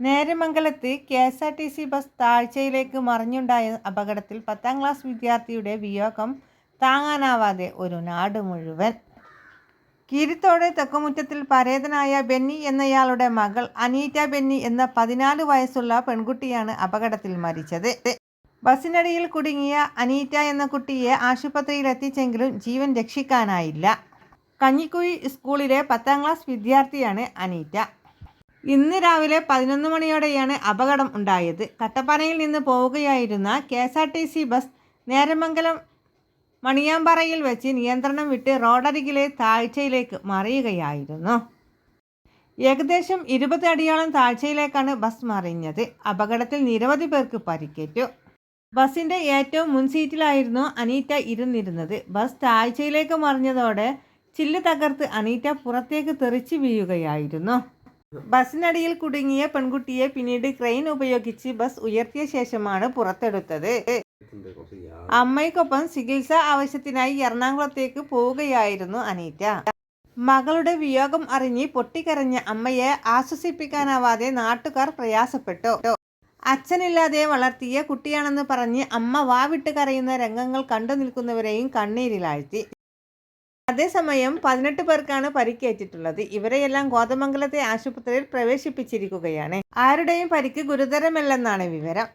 നേര്യമംഗലത്ത് K S R T C bus താഴ്ചയിലേക്ക് മറിഞ്ഞുണ്ടായ അപകടത്തിൽ പത്താം ക്ലാസ് വിദ്യാർത്ഥിയുടെ വിയോഗം താങ്ങാനാവാതെ ഒരു നാട് മുഴുവൻ. കീരിത്തോടെ തെക്കുമുറ്റത്തിൽ പരേതനായ ബെന്നി എന്നയാളുടെ മകൾ അനീറ്റ ബെന്നി എന്ന പതിനാല് വയസ്സുള്ള പെൺകുട്ടിയാണ് അപകടത്തിൽ മരിച്ചത്. ബസ്സിനടിയിൽ കുടുങ്ങിയ അനീറ്റ എന്ന കുട്ടിയെ ആശുപത്രിയിൽ എത്തിച്ചെങ്കിലും ജീവൻ രക്ഷിക്കാനായില്ല. കഞ്ഞിക്കുഴി സ്കൂളിലെ പത്താം ക്ലാസ് വിദ്യാർത്ഥിയാണ് അനീറ്റ. ഇന്ന് രാവിലെ പതിനൊന്ന് മണിയോടെയാണ് അപകടം ഉണ്ടായത്. കട്ടപ്പനയിൽ നിന്ന് പോവുകയായിരുന്ന K S R T C bus Neramangalam മണിയാമ്പാറയിൽ വെച്ച് നിയന്ത്രണം വിട്ട് റോഡരികിലെ താഴ്ചയിലേക്ക് മറിയുകയായിരുന്നു. ഏകദേശം ഇരുപത് അടിയോളം താഴ്ചയിലേക്കാണ് ബസ് മറിഞ്ഞത്. അപകടത്തിൽ നിരവധി പേർക്ക് പരിക്കേറ്റു. ബസിന്റെ ഏറ്റവും മുൻസീറ്റിലായിരുന്നു അനീറ്റ ഇരുന്നിരുന്നത്. ബസ് താഴ്ചയിലേക്ക് മറിഞ്ഞതോടെ ചില്ല് തകർത്ത് അനീറ്റ പുറത്തേക്ക് തെറിച്ച് വീഴുകയായിരുന്നു. ബസ്സിനടിയിൽ കുടുങ്ങിയ പെൺകുട്ടിയെ പിന്നീട് ക്രെയിൻ ഉപയോഗിച്ച് ബസ് ഉയർത്തിയ ശേഷമാണ് പുറത്തെടുത്തത്. അമ്മയ്ക്കൊപ്പം ചികിത്സ ആവശ്യത്തിനായി എറണാകുളത്തേക്ക് പോവുകയായിരുന്നു അനീറ്റ. മകളുടെ വിയോഗം അറിഞ്ഞ് പൊട്ടിക്കരഞ്ഞ അമ്മയെ ആശ്വസിപ്പിക്കാനാവാതെ നാട്ടുകാർ പ്രയാസപ്പെട്ടു. അച്ഛനില്ലാതെ വളർത്തിയ കുട്ടിയാണെന്ന് പറഞ്ഞ് അമ്മ വാവിട്ട് കരയുന്ന രംഗങ്ങൾ കണ്ടു നിൽക്കുന്നവരെയും കണ്ണീരിലാഴ്ത്തി. അതേസമയം പതിനെട്ട് പേർക്കാണ് പരിക്കേറ്റിട്ടുള്ളത്. ഇവരെയെല്ലാം കോതമംഗലത്തെ ആശുപത്രിയിൽ പ്രവേശിപ്പിച്ചിരിക്കുകയാണ്. ആരുടെയും പരിക്ക് ഗുരുതരമല്ലെന്നാണ് വിവരം.